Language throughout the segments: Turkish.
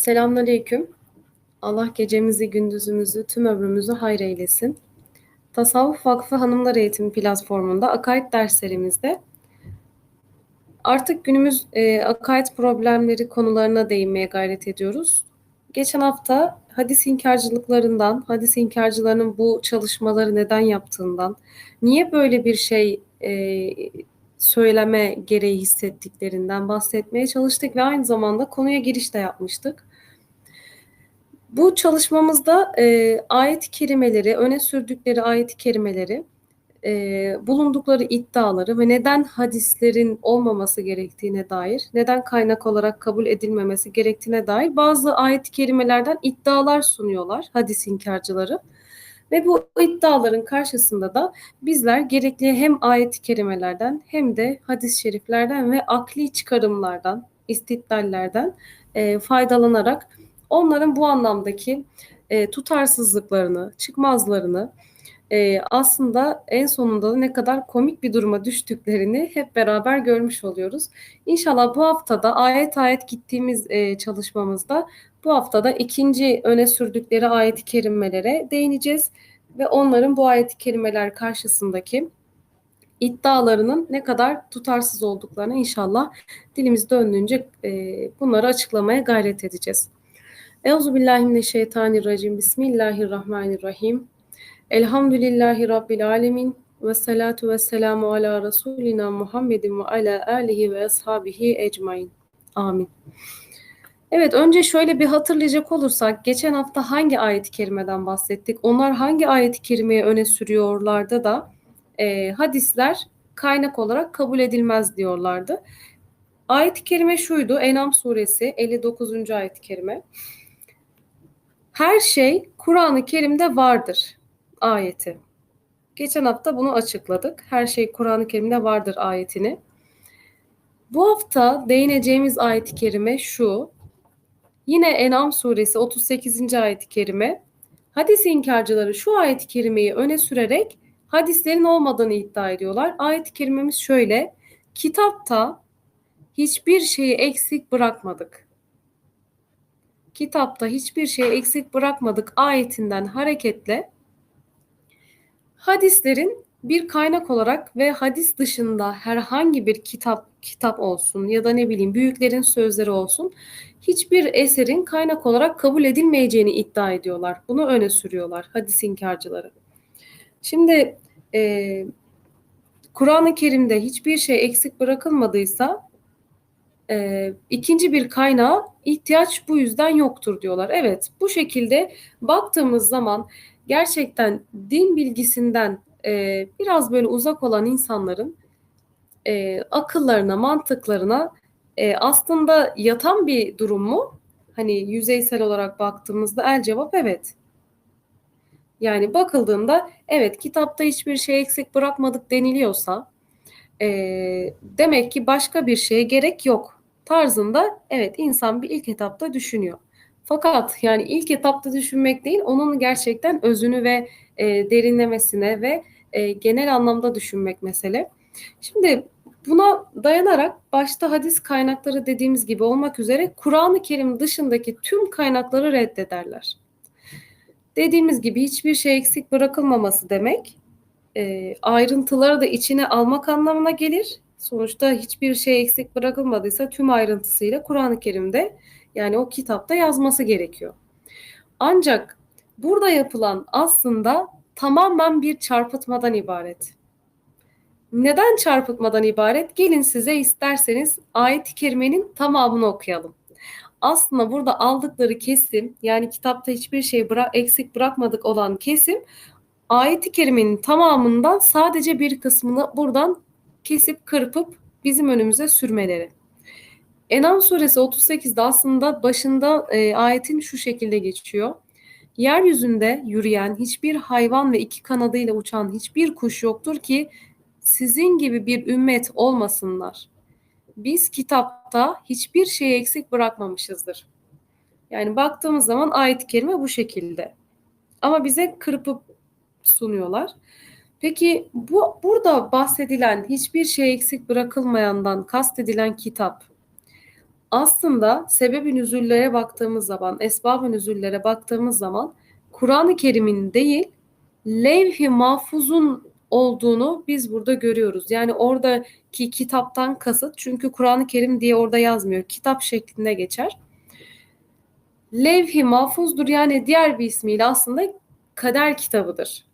Selamünaleyküm. Allah gecemizi, gündüzümüzü, tüm ömrümüzü hayır eylesin. Tasavvuf Vakfı Hanımlar Eğitimi platformunda akaid derslerimizde artık günümüz e, akaid problemleri konularına değinmeye gayret ediyoruz. Geçen hafta hadis inkarcılıklarından, hadis inkarcılarının bu çalışmaları neden yaptığından, niye böyle bir şey e, söyleme gereği hissettiklerinden bahsetmeye çalıştık ve aynı zamanda konuya giriş de yapmıştık. Bu çalışmamızda e, ayet-i kerimeleri, öne sürdükleri ayet-i kerimeleri, e, bulundukları iddiaları ve neden hadislerin olmaması gerektiğine dair, neden kaynak olarak kabul edilmemesi gerektiğine dair bazı ayet-i kerimelerden iddialar sunuyorlar hadis inkarcıları. Ve bu iddiaların karşısında da bizler gerekli hem ayet-i kerimelerden hem de hadis-i şeriflerden ve akli çıkarımlardan, istidlallerden e, faydalanarak onların bu anlamdaki e, tutarsızlıklarını, çıkmazlarını e, aslında en sonunda da ne kadar komik bir duruma düştüklerini hep beraber görmüş oluyoruz. İnşallah bu haftada ayet ayet gittiğimiz e, çalışmamızda bu haftada ikinci öne sürdükleri ayet-i kerimelere değineceğiz ve onların bu ayet-i kerimeler karşısındaki iddialarının ne kadar tutarsız olduklarını inşallah dilimiz döndüğünce e, bunları açıklamaya gayret edeceğiz. Euzubillahimineşşeytanirracim. Bismillahirrahmanirrahim. Elhamdülillahi Rabbil alemin. Ve salatu ve selamu ala Resulina Muhammedin ve ala alihi ve ashabihi ecmain. Amin. Evet önce şöyle bir hatırlayacak olursak geçen hafta hangi ayet-i kerimeden bahsettik? Onlar hangi ayet-i kerimeye öne sürüyorlardı da e, hadisler kaynak olarak kabul edilmez diyorlardı. Ayet-i kerime şuydu Enam suresi 59. ayet-i kerime. Her şey Kur'an-ı Kerim'de vardır ayeti. Geçen hafta bunu açıkladık. Her şey Kur'an-ı Kerim'de vardır ayetini. Bu hafta değineceğimiz ayet-i kerime şu. Yine En'am suresi 38. ayet-i kerime. Hadis inkarcıları şu ayet-i kerimeyi öne sürerek hadislerin olmadığını iddia ediyorlar. Ayet-i kerimemiz şöyle. Kitapta hiçbir şeyi eksik bırakmadık. Kitapta hiçbir şeyi eksik bırakmadık ayetinden hareketle hadislerin bir kaynak olarak ve hadis dışında herhangi bir kitap kitap olsun ya da ne bileyim büyüklerin sözleri olsun hiçbir eserin kaynak olarak kabul edilmeyeceğini iddia ediyorlar. Bunu öne sürüyorlar hadis inkarcıları. Şimdi e, Kur'an-ı Kerim'de hiçbir şey eksik bırakılmadıysa e, ikinci bir kaynağa ihtiyaç bu yüzden yoktur diyorlar. Evet bu şekilde baktığımız zaman gerçekten din bilgisinden e, biraz böyle uzak olan insanların e, akıllarına, mantıklarına e, aslında yatan bir durum mu? Hani yüzeysel olarak baktığımızda el cevap evet. Yani bakıldığında evet kitapta hiçbir şey eksik bırakmadık deniliyorsa e, demek ki başka bir şeye gerek yok tarzında evet insan bir ilk etapta düşünüyor. Fakat yani ilk etapta düşünmek değil onun gerçekten özünü ve e, derinlemesine ve e, genel anlamda düşünmek mesele. Şimdi buna dayanarak başta hadis kaynakları dediğimiz gibi olmak üzere Kur'an-ı Kerim dışındaki tüm kaynakları reddederler. Dediğimiz gibi hiçbir şey eksik bırakılmaması demek e, ayrıntıları da içine almak anlamına gelir. Sonuçta hiçbir şey eksik bırakılmadıysa tüm ayrıntısıyla Kur'an-ı Kerim'de yani o kitapta yazması gerekiyor. Ancak burada yapılan aslında tamamen bir çarpıtmadan ibaret. Neden çarpıtmadan ibaret? Gelin size isterseniz ayet-i kerimenin tamamını okuyalım. Aslında burada aldıkları kesim yani kitapta hiçbir şey bıra- eksik bırakmadık olan kesim ayet-i kerimenin tamamından sadece bir kısmını buradan kesip kırpıp bizim önümüze sürmeleri. Enam suresi 38'de aslında başında e, ayetin şu şekilde geçiyor. Yeryüzünde yürüyen hiçbir hayvan ve iki kanadıyla uçan hiçbir kuş yoktur ki sizin gibi bir ümmet olmasınlar. Biz kitapta hiçbir şeyi eksik bırakmamışızdır. Yani baktığımız zaman ayet-i kerime bu şekilde. Ama bize kırpıp sunuyorlar. Peki bu burada bahsedilen hiçbir şey eksik bırakılmayandan kastedilen kitap aslında sebebin nüzullere baktığımız zaman, esbabın nüzullere baktığımız zaman Kur'an-ı Kerim'in değil levh-i mahfuzun olduğunu biz burada görüyoruz. Yani oradaki kitaptan kasıt çünkü Kur'an-ı Kerim diye orada yazmıyor. Kitap şeklinde geçer. Levh-i mahfuzdur yani diğer bir ismiyle aslında kader kitabıdır.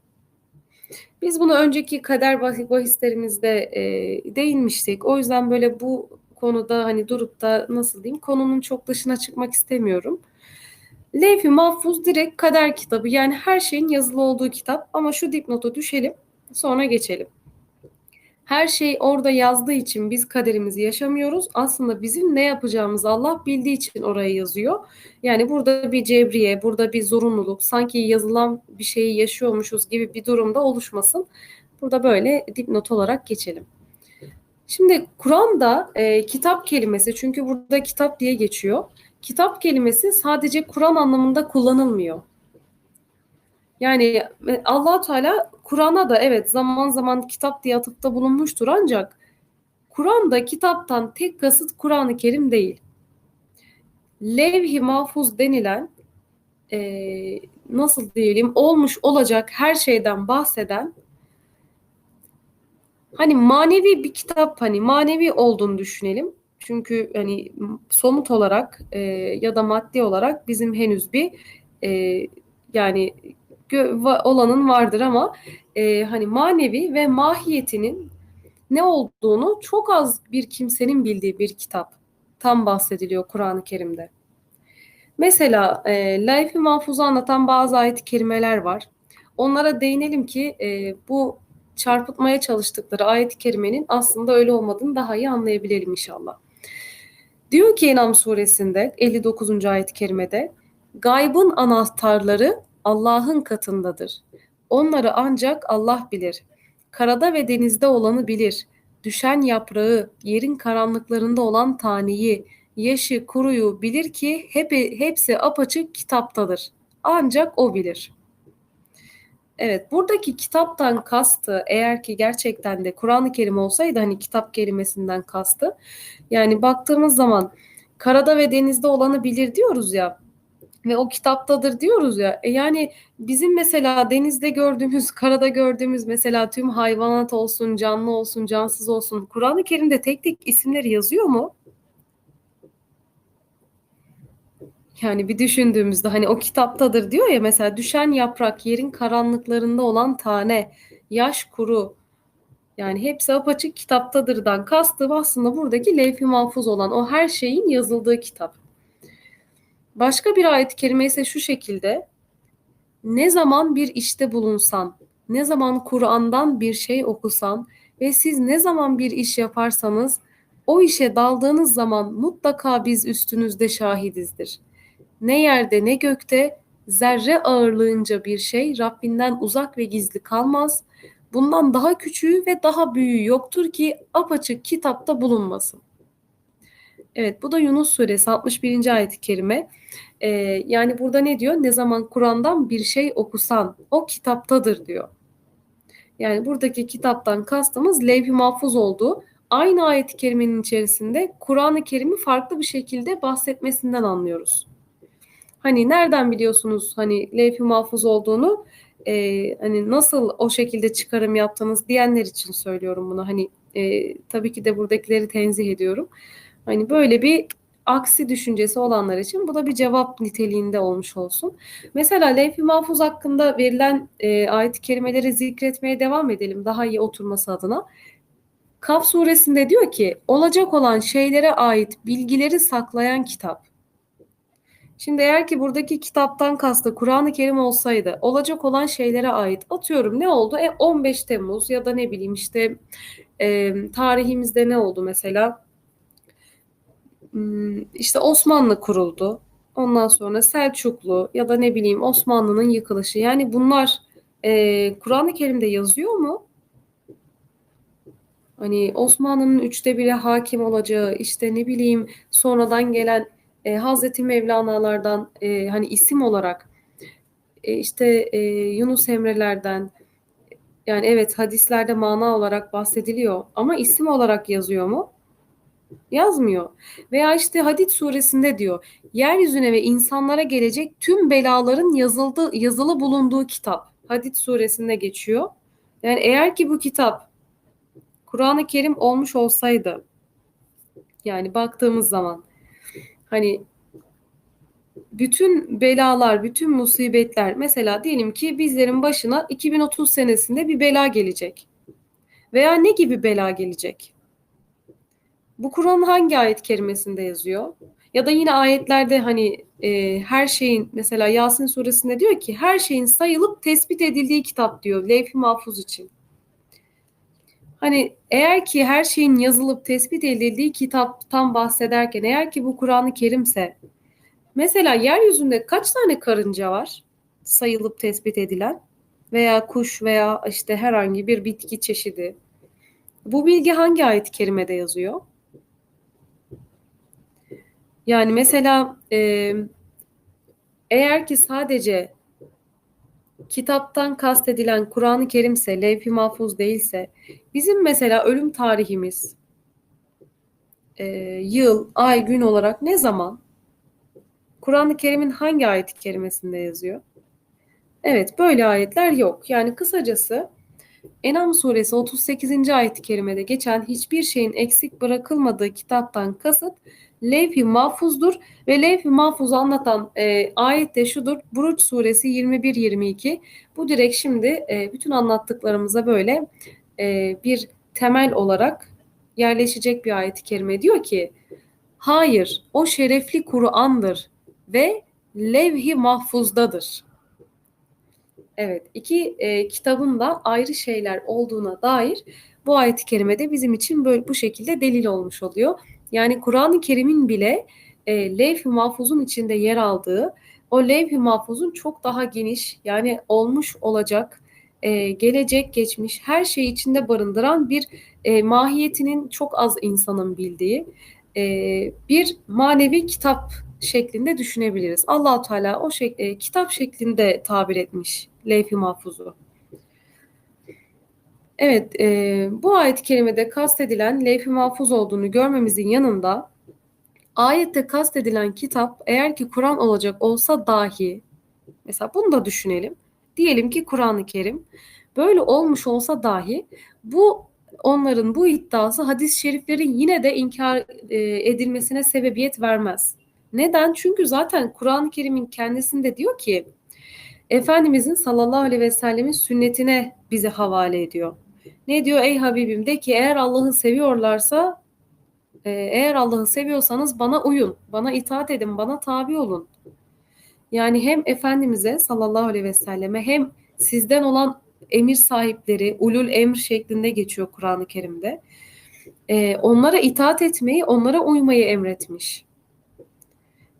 Biz bunu önceki kader bahislerimizde e, değinmiştik. O yüzden böyle bu konuda hani durup da nasıl diyeyim konunun çok dışına çıkmak istemiyorum. Levh-i Mahfuz direkt kader kitabı yani her şeyin yazılı olduğu kitap ama şu dipnotu düşelim sonra geçelim. Her şey orada yazdığı için biz kaderimizi yaşamıyoruz. Aslında bizim ne yapacağımızı Allah bildiği için oraya yazıyor. Yani burada bir cebriye, burada bir zorunluluk, sanki yazılan bir şeyi yaşıyormuşuz gibi bir durumda oluşmasın. Burada böyle dipnot olarak geçelim. Şimdi Kur'an'da e, kitap kelimesi çünkü burada kitap diye geçiyor. Kitap kelimesi sadece Kur'an anlamında kullanılmıyor. Yani allah Teala Kur'an'a da evet zaman zaman kitap diye atıfta bulunmuştur ancak Kur'an'da kitaptan tek kasıt Kur'an-ı Kerim değil. Levh-i mahfuz denilen e, nasıl diyelim olmuş olacak her şeyden bahseden hani manevi bir kitap hani manevi olduğunu düşünelim. Çünkü hani somut olarak e, ya da maddi olarak bizim henüz bir e, yani olanın vardır ama e, hani manevi ve mahiyetinin ne olduğunu çok az bir kimsenin bildiği bir kitap. Tam bahsediliyor Kur'an-ı Kerim'de. Mesela e, Layf-i Mahfuz'u anlatan bazı ayet-i kerimeler var. Onlara değinelim ki e, bu çarpıtmaya çalıştıkları ayet-i kerimenin aslında öyle olmadığını daha iyi anlayabilelim inşallah. Diyor ki Enam suresinde 59. ayet-i kerimede gaybın anahtarları Allah'ın katındadır. Onları ancak Allah bilir. Karada ve denizde olanı bilir. Düşen yaprağı, yerin karanlıklarında olan taneyi, yaşı, kuruyu bilir ki hep, hepsi apaçık kitaptadır. Ancak o bilir. Evet, buradaki kitaptan kastı eğer ki gerçekten de Kur'an-ı Kerim olsaydı hani kitap kelimesinden kastı. Yani baktığımız zaman karada ve denizde olanı bilir diyoruz ya ve o kitaptadır diyoruz ya. E yani bizim mesela denizde gördüğümüz, karada gördüğümüz mesela tüm hayvanat olsun, canlı olsun, cansız olsun Kur'an-ı Kerim'de tek tek isimleri yazıyor mu? Yani bir düşündüğümüzde hani o kitaptadır diyor ya mesela düşen yaprak, yerin karanlıklarında olan tane, yaş kuru. Yani hepsi apaçık kitaptadırdan kastım aslında buradaki levh-i mahfuz olan o her şeyin yazıldığı kitap. Başka bir ayet-i kerime ise şu şekilde. Ne zaman bir işte bulunsan, ne zaman Kur'an'dan bir şey okusan ve siz ne zaman bir iş yaparsanız o işe daldığınız zaman mutlaka biz üstünüzde şahidizdir. Ne yerde ne gökte zerre ağırlığınca bir şey Rabbinden uzak ve gizli kalmaz. Bundan daha küçüğü ve daha büyüğü yoktur ki apaçık kitapta bulunmasın. Evet bu da Yunus suresi 61. ayet-i kerime. Ee, yani burada ne diyor? Ne zaman Kur'an'dan bir şey okusan o kitaptadır diyor. Yani buradaki kitaptan kastımız levh-i mahfuz olduğu aynı ayet-i kerimenin içerisinde Kur'an-ı Kerim'i farklı bir şekilde bahsetmesinden anlıyoruz. Hani nereden biliyorsunuz hani levh-i mahfuz olduğunu? Ee, hani nasıl o şekilde çıkarım yaptınız diyenler için söylüyorum bunu. Hani e, tabii ki de buradakileri tenzih ediyorum. Hani böyle bir aksi düşüncesi olanlar için bu da bir cevap niteliğinde olmuş olsun. Mesela levh-i mahfuz hakkında verilen e, ayet-i zikretmeye devam edelim daha iyi oturması adına. Kaf suresinde diyor ki olacak olan şeylere ait bilgileri saklayan kitap. Şimdi eğer ki buradaki kitaptan kastı Kur'an-ı Kerim olsaydı olacak olan şeylere ait atıyorum ne oldu? E 15 Temmuz ya da ne bileyim işte e, tarihimizde ne oldu mesela? Hmm, işte Osmanlı kuruldu. Ondan sonra Selçuklu ya da ne bileyim Osmanlı'nın yıkılışı. Yani bunlar e, Kur'an-ı Kerim'de yazıyor mu? Hani Osmanlı'nın üçte bire hakim olacağı, işte ne bileyim sonradan gelen e, Hazreti Mevlana'lardan e, hani isim olarak e, işte e, Yunus Emre'lerden yani evet hadislerde mana olarak bahsediliyor ama isim olarak yazıyor mu? Yazmıyor. Veya işte Hadid suresinde diyor. Yeryüzüne ve insanlara gelecek tüm belaların yazıldı, yazılı bulunduğu kitap. Hadid suresinde geçiyor. Yani eğer ki bu kitap Kur'an-ı Kerim olmuş olsaydı yani baktığımız zaman hani bütün belalar, bütün musibetler mesela diyelim ki bizlerin başına 2030 senesinde bir bela gelecek. Veya ne gibi bela gelecek? Bu Kur'an'ın hangi ayet kerimesinde yazıyor? Ya da yine ayetlerde hani e, her şeyin mesela Yasin suresinde diyor ki her şeyin sayılıp tespit edildiği kitap diyor levh-i mahfuz için. Hani eğer ki her şeyin yazılıp tespit edildiği kitaptan bahsederken eğer ki bu Kur'an-ı Kerimse mesela yeryüzünde kaç tane karınca var sayılıp tespit edilen veya kuş veya işte herhangi bir bitki çeşidi. Bu bilgi hangi ayet-i kerimede yazıyor? Yani mesela eğer ki sadece kitaptan kastedilen Kur'an-ı Kerimse, levh-i mahfuz değilse, bizim mesela ölüm tarihimiz, e, yıl, ay, gün olarak ne zaman? Kur'an-ı Kerim'in hangi ayet-i kerimesinde yazıyor? Evet, böyle ayetler yok. Yani kısacası Enam suresi 38. ayet-i kerimede geçen hiçbir şeyin eksik bırakılmadığı kitaptan kasıt levh-i mahfuzdur ve levh-i mahfuzu anlatan e, ayet de şudur. Buruç suresi 21-22. Bu direkt şimdi e, bütün anlattıklarımıza böyle e, bir temel olarak yerleşecek bir ayet-i kerime diyor ki hayır o şerefli Kur'an'dır ve levh-i mahfuzdadır. Evet, iki e, kitabın da ayrı şeyler olduğuna dair bu ayet-i kerimede bizim için böyle bu şekilde delil olmuş oluyor. Yani Kur'an-ı Kerim'in bile e, levh-i mahfuzun içinde yer aldığı, o levh-i mahfuzun çok daha geniş, yani olmuş olacak, e, gelecek, geçmiş her şeyi içinde barındıran bir e, mahiyetinin çok az insanın bildiği e, bir manevi kitap şeklinde düşünebiliriz. Allahu Teala o şek e, kitap şeklinde tabir etmiş levh-i mahfuzu. Evet, e, bu ayet-i kerimede kastedilen levh-i mahfuz olduğunu görmemizin yanında ayette kastedilen kitap eğer ki Kur'an olacak olsa dahi mesela bunu da düşünelim. Diyelim ki Kur'an-ı Kerim böyle olmuş olsa dahi bu onların bu iddiası hadis-i şeriflerin yine de inkar e, edilmesine sebebiyet vermez. Neden? Çünkü zaten Kur'an-ı Kerim'in kendisinde diyor ki Efendimizin sallallahu aleyhi ve sellemin sünnetine bizi havale ediyor. Ne diyor? Ey Habibim de ki eğer Allah'ı seviyorlarsa e, eğer Allah'ı seviyorsanız bana uyun, bana itaat edin, bana tabi olun. Yani hem Efendimiz'e sallallahu aleyhi ve selleme hem sizden olan emir sahipleri, ulul emr şeklinde geçiyor Kur'an-ı Kerim'de. Ee, onlara itaat etmeyi, onlara uymayı emretmiş.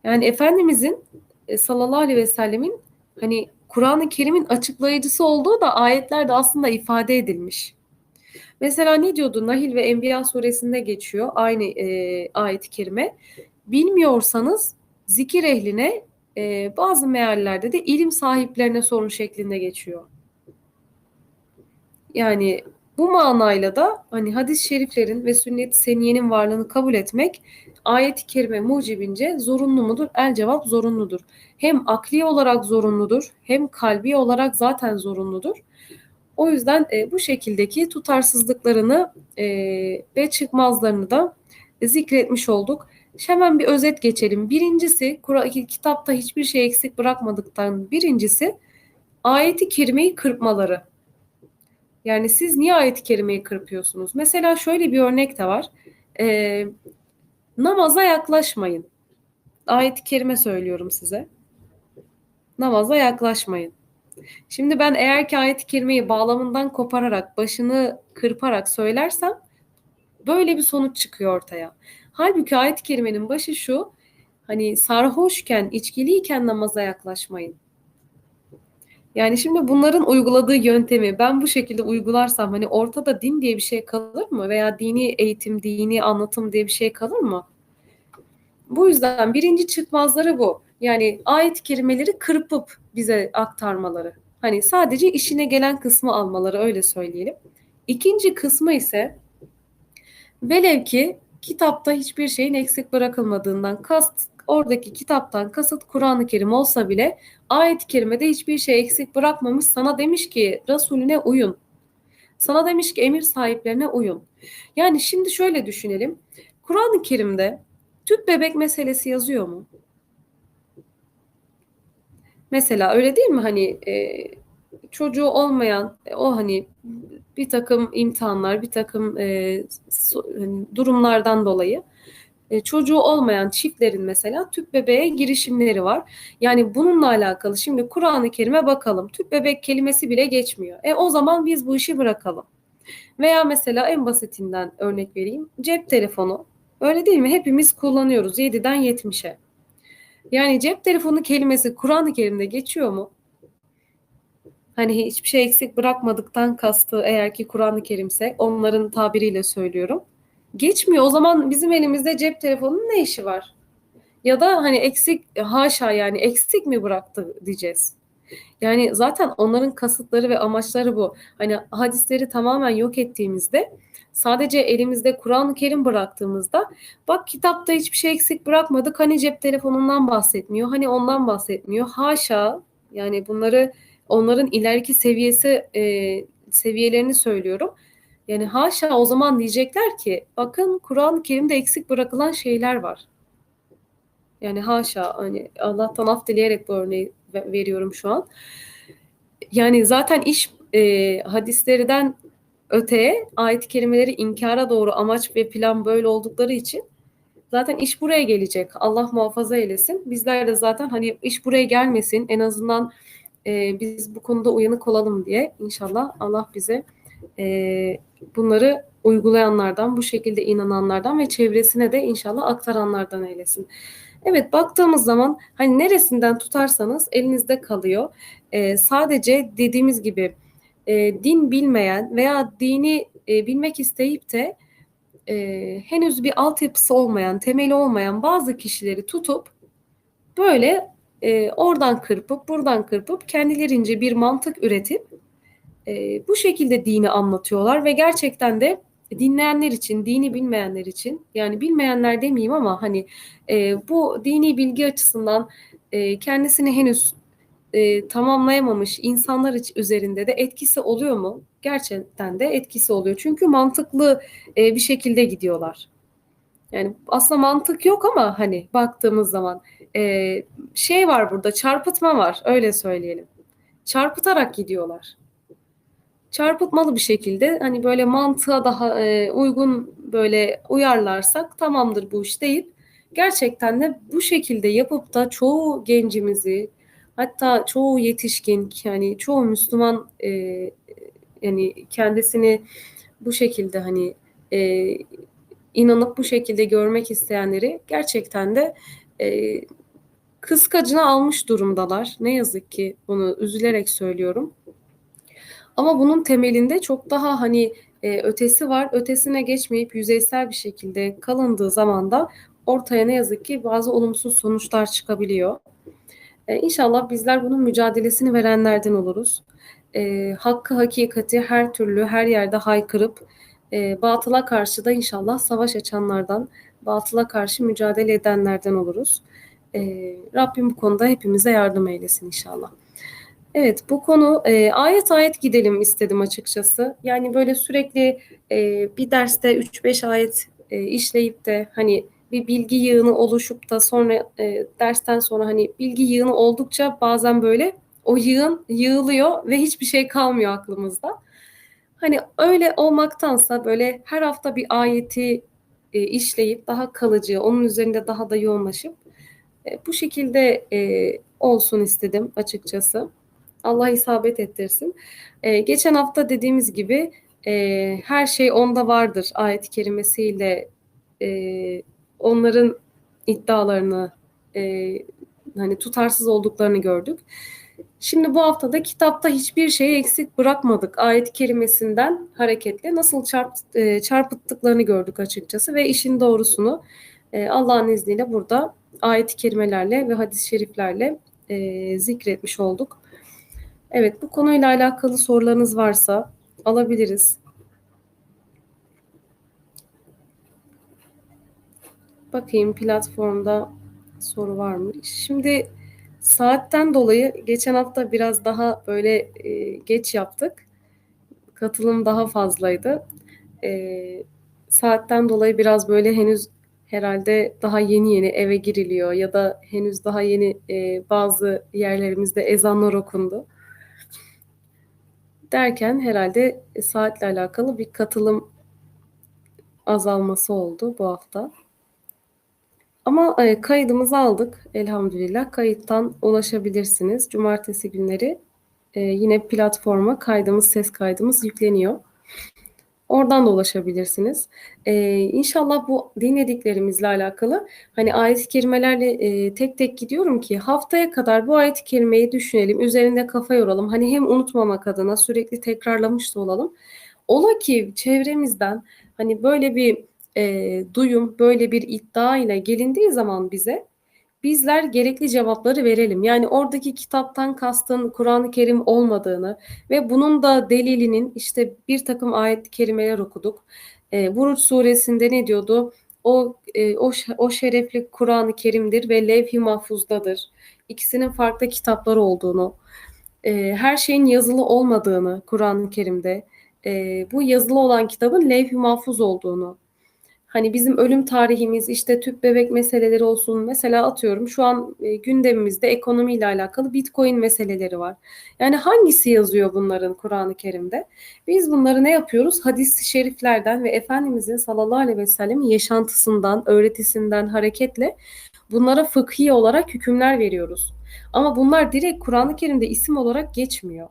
Yani Efendimizin e, sallallahu aleyhi ve sellemin hani Kur'an-ı Kerim'in açıklayıcısı olduğu da ayetlerde aslında ifade edilmiş. Mesela ne diyordu? Nahil ve Enbiya suresinde geçiyor aynı e, ayet-i kerime. Bilmiyorsanız zikir ehline e, bazı meallerde de ilim sahiplerine sorun şeklinde geçiyor. Yani bu manayla da hani hadis-i şeriflerin ve sünnet-i seniyenin varlığını kabul etmek ayet-i kerime mucibince zorunlu mudur? El cevap zorunludur. Hem akli olarak zorunludur hem kalbi olarak zaten zorunludur. O yüzden e, bu şekildeki tutarsızlıklarını e, ve çıkmazlarını da zikretmiş olduk. Hemen bir özet geçelim. Birincisi kitapta hiçbir şey eksik bırakmadıktan birincisi ayeti kerimeyi kırpmaları. Yani siz niye ayet-i kerimeyi kırpıyorsunuz? Mesela şöyle bir örnek de var. Ee, namaza yaklaşmayın. Ayet-i kerime söylüyorum size. Namaza yaklaşmayın. Şimdi ben eğer ki ayet-i kerimeyi bağlamından kopararak, başını kırparak söylersem böyle bir sonuç çıkıyor ortaya. Halbuki ayet-i kerimenin başı şu, hani sarhoşken, içkiliyken namaza yaklaşmayın. Yani şimdi bunların uyguladığı yöntemi ben bu şekilde uygularsam hani ortada din diye bir şey kalır mı? Veya dini eğitim, dini anlatım diye bir şey kalır mı? Bu yüzden birinci çıkmazları bu. Yani ayet kelimeleri kırpıp bize aktarmaları. Hani sadece işine gelen kısmı almaları öyle söyleyelim. İkinci kısmı ise velev ki kitapta hiçbir şeyin eksik bırakılmadığından kast oradaki kitaptan kasıt Kur'an-ı Kerim olsa bile ayet-i kerimede hiçbir şey eksik bırakmamış. Sana demiş ki Resulüne uyun. Sana demiş ki emir sahiplerine uyun. Yani şimdi şöyle düşünelim. Kur'an-ı Kerim'de tüp bebek meselesi yazıyor mu? Mesela öyle değil mi? Hani e, çocuğu olmayan e, o hani bir takım imtihanlar, bir takım e, hani durumlardan dolayı e, çocuğu olmayan çiftlerin mesela tüp bebeğe girişimleri var. Yani bununla alakalı şimdi Kur'an-ı Kerim'e bakalım. Tüp bebek kelimesi bile geçmiyor. E o zaman biz bu işi bırakalım. Veya mesela en basitinden örnek vereyim. Cep telefonu. Öyle değil mi? Hepimiz kullanıyoruz 7'den 70'e. Yani cep telefonu kelimesi Kur'an-ı Kerim'de geçiyor mu? Hani hiçbir şey eksik bırakmadıktan kastı eğer ki Kur'an-ı Kerim'se onların tabiriyle söylüyorum. Geçmiyor. O zaman bizim elimizde cep telefonunun ne işi var? Ya da hani eksik haşa yani eksik mi bıraktı diyeceğiz. Yani zaten onların kasıtları ve amaçları bu. Hani hadisleri tamamen yok ettiğimizde sadece elimizde Kur'an-ı Kerim bıraktığımızda bak kitapta hiçbir şey eksik bırakmadık. Hani cep telefonundan bahsetmiyor. Hani ondan bahsetmiyor. Haşa yani bunları onların ileriki seviyesi e, seviyelerini söylüyorum. Yani haşa o zaman diyecekler ki bakın Kur'an-ı Kerim'de eksik bırakılan şeyler var. Yani haşa hani Allah'tan af dileyerek bu örneği veriyorum şu an. Yani zaten iş e, hadislerden öteye ayet-i kerimeleri inkara doğru amaç ve plan böyle oldukları için zaten iş buraya gelecek. Allah muhafaza eylesin. Bizler de zaten hani iş buraya gelmesin en azından e, biz bu konuda uyanık olalım diye inşallah Allah bize e, bunları uygulayanlardan, bu şekilde inananlardan ve çevresine de inşallah aktaranlardan eylesin. Evet baktığımız zaman hani neresinden tutarsanız elinizde kalıyor. E, sadece dediğimiz gibi e, din bilmeyen veya dini e, bilmek isteyip de e, henüz bir altyapısı olmayan, temeli olmayan bazı kişileri tutup böyle e, oradan kırpıp buradan kırpıp kendilerince bir mantık üretip e, bu şekilde dini anlatıyorlar ve gerçekten de dinleyenler için, dini bilmeyenler için yani bilmeyenler demeyeyim ama hani e, bu dini bilgi açısından e, kendisini henüz e, tamamlayamamış insanlar üzerinde de etkisi oluyor mu? Gerçekten de etkisi oluyor. Çünkü mantıklı e, bir şekilde gidiyorlar. Yani aslında mantık yok ama hani baktığımız zaman e, şey var burada çarpıtma var öyle söyleyelim. Çarpıtarak gidiyorlar çarpıtmalı bir şekilde hani böyle mantığa daha e, uygun böyle uyarlarsak tamamdır bu iş deyip gerçekten de bu şekilde yapıp da çoğu gencimizi hatta çoğu yetişkin yani çoğu Müslüman e, yani kendisini bu şekilde hani e, inanıp bu şekilde görmek isteyenleri gerçekten de e, kıskacına almış durumdalar. Ne yazık ki bunu üzülerek söylüyorum. Ama bunun temelinde çok daha hani e, ötesi var. Ötesine geçmeyip yüzeysel bir şekilde kalındığı zaman da ortaya ne yazık ki bazı olumsuz sonuçlar çıkabiliyor. E, inşallah bizler bunun mücadelesini verenlerden oluruz. E, hakkı hakikati her türlü her yerde haykırıp e, batıla karşı da inşallah savaş açanlardan, batıla karşı mücadele edenlerden oluruz. E, Rabbim bu konuda hepimize yardım eylesin inşallah. Evet bu konu e, ayet ayet gidelim istedim açıkçası. Yani böyle sürekli e, bir derste 3-5 ayet e, işleyip de hani bir bilgi yığını oluşup da sonra e, dersten sonra hani bilgi yığını oldukça bazen böyle o yığın yığılıyor ve hiçbir şey kalmıyor aklımızda. Hani öyle olmaktansa böyle her hafta bir ayeti e, işleyip daha kalıcı, onun üzerinde daha da yoğunlaşıp e, bu şekilde e, olsun istedim açıkçası. Allah isabet ettirsin. E, geçen hafta dediğimiz gibi e, her şey onda vardır ayet-i kerimesiyle e, onların iddialarını e, hani tutarsız olduklarını gördük. Şimdi bu haftada kitapta hiçbir şeyi eksik bırakmadık ayet-i kerimesinden hareketle nasıl çarp, e, çarpıttıklarını gördük açıkçası ve işin doğrusunu e, Allah'ın izniyle burada ayet-i kerimelerle ve hadis-i şeriflerle e, zikretmiş olduk. Evet, bu konuyla alakalı sorularınız varsa alabiliriz. Bakayım platformda soru var mı? Şimdi saatten dolayı geçen hafta biraz daha böyle e, geç yaptık. Katılım daha fazlaydı. E, saatten dolayı biraz böyle henüz herhalde daha yeni yeni eve giriliyor ya da henüz daha yeni e, bazı yerlerimizde ezanlar okundu. Derken herhalde saatle alakalı bir katılım azalması oldu bu hafta. Ama e, kaydımızı aldık elhamdülillah. Kayıttan ulaşabilirsiniz. Cumartesi günleri e, yine platforma kaydımız, ses kaydımız yükleniyor. Oradan da ulaşabilirsiniz. Ee, inşallah bu dinlediklerimizle alakalı hani ayet-i kerimelerle e, tek tek gidiyorum ki haftaya kadar bu ayet-i kerimeyi düşünelim, üzerinde kafa yoralım. Hani hem unutmamak adına sürekli tekrarlamış da olalım. Ola ki çevremizden hani böyle bir e, duyum, böyle bir iddia ile gelindiği zaman bize bizler gerekli cevapları verelim. Yani oradaki kitaptan kastın Kur'an-ı Kerim olmadığını ve bunun da delilinin işte bir takım ayet-i okuduk. E, Buruç suresinde ne diyordu? O e, o, o şerefli Kur'an-ı Kerim'dir ve levh-i mahfuzdadır. İkisinin farklı kitapları olduğunu, e, her şeyin yazılı olmadığını Kur'an-ı Kerim'de, e, bu yazılı olan kitabın levh-i mahfuz olduğunu Hani bizim ölüm tarihimiz işte tüp bebek meseleleri olsun. Mesela atıyorum şu an e, gündemimizde ekonomiyle alakalı Bitcoin meseleleri var. Yani hangisi yazıyor bunların Kur'an-ı Kerim'de? Biz bunları ne yapıyoruz? Hadis-i şeriflerden ve Efendimizin sallallahu aleyhi ve sellem yaşantısından, öğretisinden hareketle bunlara fıkhi olarak hükümler veriyoruz. Ama bunlar direkt Kur'an-ı Kerim'de isim olarak geçmiyor.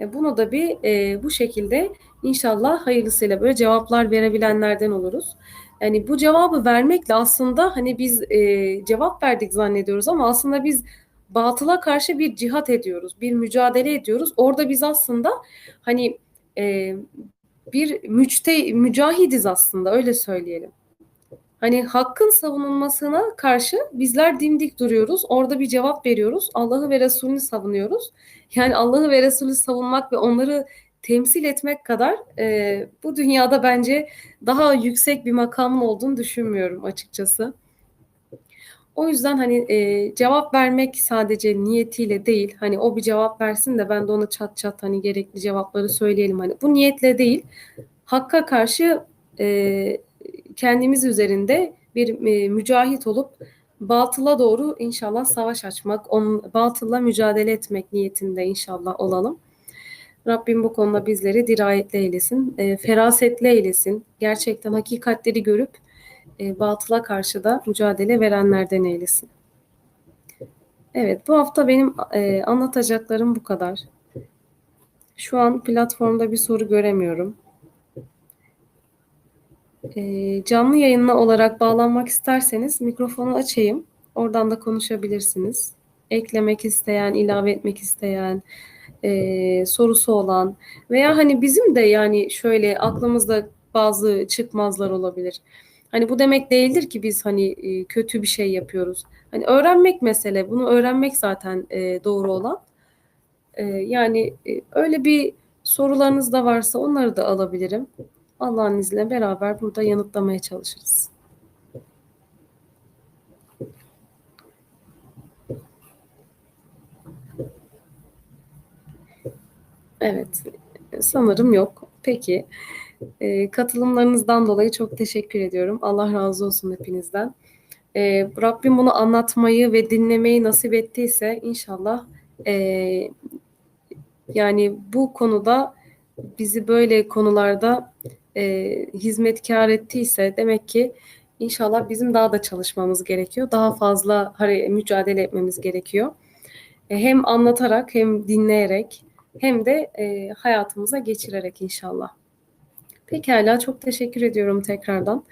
E, bunu da bir e, bu şekilde inşallah hayırlısıyla böyle cevaplar verebilenlerden oluruz. Yani bu cevabı vermekle aslında hani biz e, cevap verdik zannediyoruz ama aslında biz batıla karşı bir cihat ediyoruz, bir mücadele ediyoruz. Orada biz aslında hani e, bir müçte mücahidiz aslında öyle söyleyelim. Hani hakkın savunulmasına karşı bizler dimdik duruyoruz. Orada bir cevap veriyoruz. Allah'ı ve Resulünü savunuyoruz. Yani Allah'ı ve Resulü savunmak ve onları temsil etmek kadar e, bu dünyada bence daha yüksek bir makamın olduğunu düşünmüyorum açıkçası. O yüzden hani e, cevap vermek sadece niyetiyle değil. Hani o bir cevap versin de ben de ona çat çat hani gerekli cevapları söyleyelim. Hani bu niyetle değil. Hakka karşı e, kendimiz üzerinde bir e, mücahit olup batıla doğru inşallah savaş açmak, onun batılla mücadele etmek niyetinde inşallah olalım. Rabbim bu konuda bizleri dirayetli eylesin, e, ferasetli eylesin. Gerçekten hakikatleri görüp e, batıla karşı da mücadele verenlerden eylesin. Evet, bu hafta benim e, anlatacaklarım bu kadar. Şu an platformda bir soru göremiyorum. E, canlı yayınla olarak bağlanmak isterseniz mikrofonu açayım. Oradan da konuşabilirsiniz. Eklemek isteyen, ilave etmek isteyen, e, sorusu olan veya hani bizim de yani şöyle aklımızda bazı çıkmazlar olabilir. Hani bu demek değildir ki biz hani e, kötü bir şey yapıyoruz. Hani öğrenmek mesele. Bunu öğrenmek zaten e, doğru olan. E, yani e, öyle bir sorularınız da varsa onları da alabilirim. Allah'ın izniyle beraber burada yanıtlamaya çalışırız. Evet, sanırım yok. Peki, e, katılımlarınızdan dolayı çok teşekkür ediyorum. Allah razı olsun hepinizden. E, Rabbim bunu anlatmayı ve dinlemeyi nasip ettiyse inşallah e, yani bu konuda bizi böyle konularda e, hizmetkar ettiyse demek ki inşallah bizim daha da çalışmamız gerekiyor. Daha fazla mücadele etmemiz gerekiyor. E, hem anlatarak hem dinleyerek hem de e, hayatımıza geçirerek inşallah. Pekala çok teşekkür ediyorum tekrardan.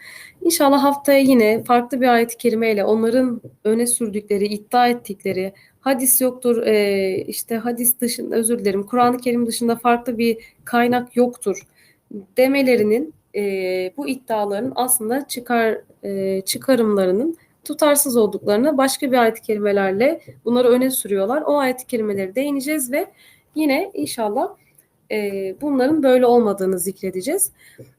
İnşallah haftaya yine farklı bir ayet-i kerimeyle onların öne sürdükleri, iddia ettikleri hadis yoktur, e, işte hadis dışında özür dilerim Kur'an-ı Kerim dışında farklı bir kaynak yoktur demelerinin e, bu iddiaların aslında çıkar e, çıkarımlarının tutarsız olduklarını başka bir ayet-i kerimelerle bunları öne sürüyorlar. O ayet-i kerimeleri değineceğiz ve yine inşallah e, bunların böyle olmadığını zikredeceğiz.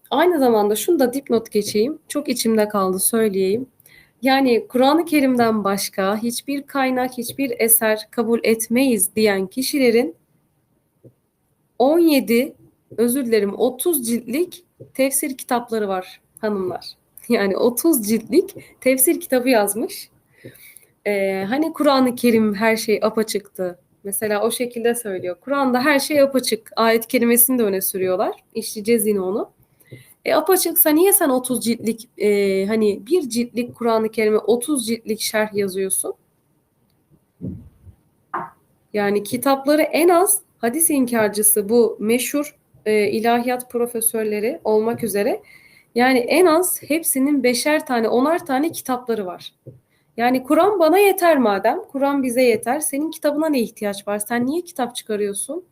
aynı zamanda şunu da dipnot geçeyim. Çok içimde kaldı söyleyeyim. Yani Kur'an-ı Kerim'den başka hiçbir kaynak, hiçbir eser kabul etmeyiz diyen kişilerin 17, özür dilerim 30 ciltlik tefsir kitapları var hanımlar. Yani 30 ciltlik tefsir kitabı yazmış. Ee, hani Kur'an-ı Kerim her şey apaçıktı. Mesela o şekilde söylüyor. Kur'an'da her şey apaçık. Ayet kelimesini de öne sürüyorlar. İşleyeceğiz yine onu. E apaçıksa niye sen 30 ciltlik e, hani bir ciltlik Kur'an-ı Kerim'e 30 ciltlik şerh yazıyorsun? Yani kitapları en az hadis inkarcısı bu meşhur e, ilahiyat profesörleri olmak üzere yani en az hepsinin beşer tane onar tane kitapları var. Yani Kur'an bana yeter madem. Kur'an bize yeter. Senin kitabına ne ihtiyaç var? Sen niye kitap çıkarıyorsun?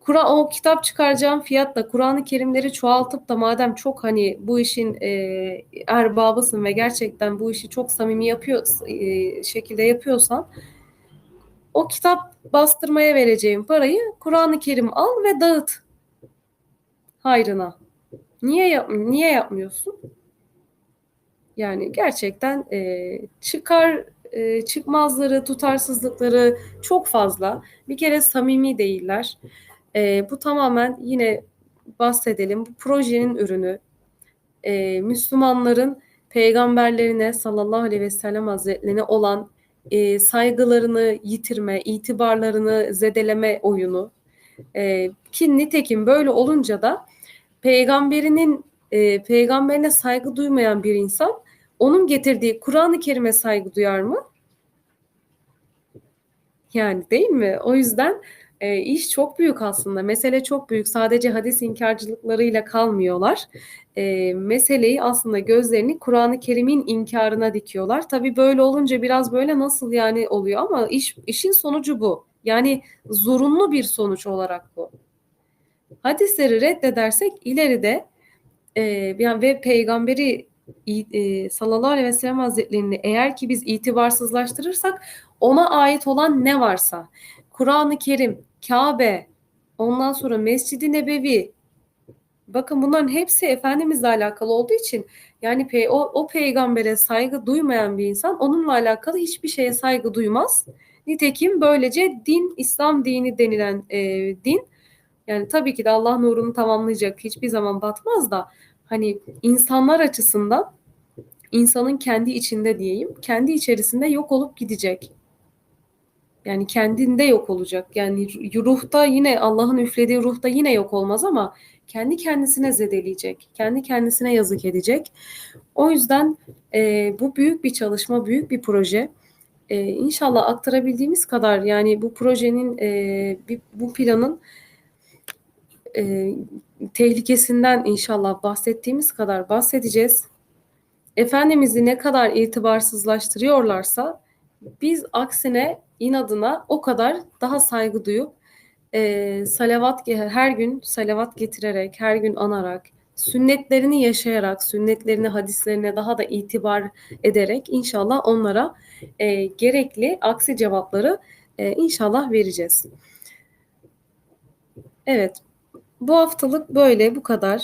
Kur'an o kitap çıkaracağım fiyatla Kur'an-ı Kerimleri çoğaltıp da madem çok hani bu işin e, erbabısın ve gerçekten bu işi çok samimi yapıyor e, şekilde yapıyorsan o kitap bastırmaya vereceğim parayı Kur'an-ı Kerim al ve dağıt hayrına. Niye yap niye yapmıyorsun? Yani gerçekten e, çıkar e, çıkmazları, tutarsızlıkları çok fazla. Bir kere samimi değiller. E, bu tamamen yine bahsedelim. Bu projenin ürünü. E, Müslümanların peygamberlerine sallallahu aleyhi ve sellem hazretlerine olan e, saygılarını yitirme, itibarlarını zedeleme oyunu. E, ki nitekim böyle olunca da peygamberinin e, peygamberine saygı duymayan bir insan onun getirdiği Kur'an-ı Kerim'e saygı duyar mı? Yani değil mi? O yüzden e, iş çok büyük aslında. Mesele çok büyük. Sadece hadis inkarcılıklarıyla kalmıyorlar. E, meseleyi aslında gözlerini Kur'an-ı Kerim'in inkarına dikiyorlar. Tabii böyle olunca biraz böyle nasıl yani oluyor ama iş işin sonucu bu. Yani zorunlu bir sonuç olarak bu. Hadisleri reddedersek ileride e, yani ve peygamberi e, sallallahu aleyhi ve sellem hazretlerini eğer ki biz itibarsızlaştırırsak ona ait olan ne varsa Kur'an-ı Kerim, Kabe, ondan sonra Mescid-i Nebevi bakın bunların hepsi Efendimizle alakalı olduğu için yani pe o, o peygambere saygı duymayan bir insan onunla alakalı hiçbir şeye saygı duymaz. Nitekim böylece din, İslam dini denilen e, din yani tabii ki de Allah nurunu tamamlayacak hiçbir zaman batmaz da hani insanlar açısından insanın kendi içinde diyeyim, kendi içerisinde yok olup gidecek. Yani kendinde yok olacak. Yani ruhta yine Allah'ın üflediği ruhta yine yok olmaz ama kendi kendisine zedeleyecek. Kendi kendisine yazık edecek. O yüzden e, bu büyük bir çalışma, büyük bir proje. E, inşallah aktarabildiğimiz kadar yani bu projenin, e, bir, bu planın e, tehlikesinden inşallah bahsettiğimiz kadar bahsedeceğiz. Efendimiz'i ne kadar itibarsızlaştırıyorlarsa biz aksine inadına o kadar daha saygı duyup e, salavat her gün salavat getirerek, her gün anarak, sünnetlerini yaşayarak, sünnetlerini, hadislerine daha da itibar ederek inşallah onlara e, gerekli aksi cevapları e, inşallah vereceğiz. Evet, bu haftalık böyle bu kadar.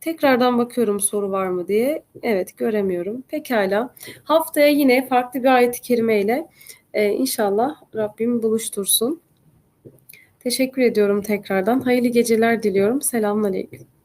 Tekrardan bakıyorum soru var mı diye. Evet göremiyorum. Pekala. Haftaya yine farklı bir ayet-i kerimeyle e, inşallah Rabbim buluştursun. Teşekkür ediyorum tekrardan. Hayırlı geceler diliyorum. Selamünaleyküm.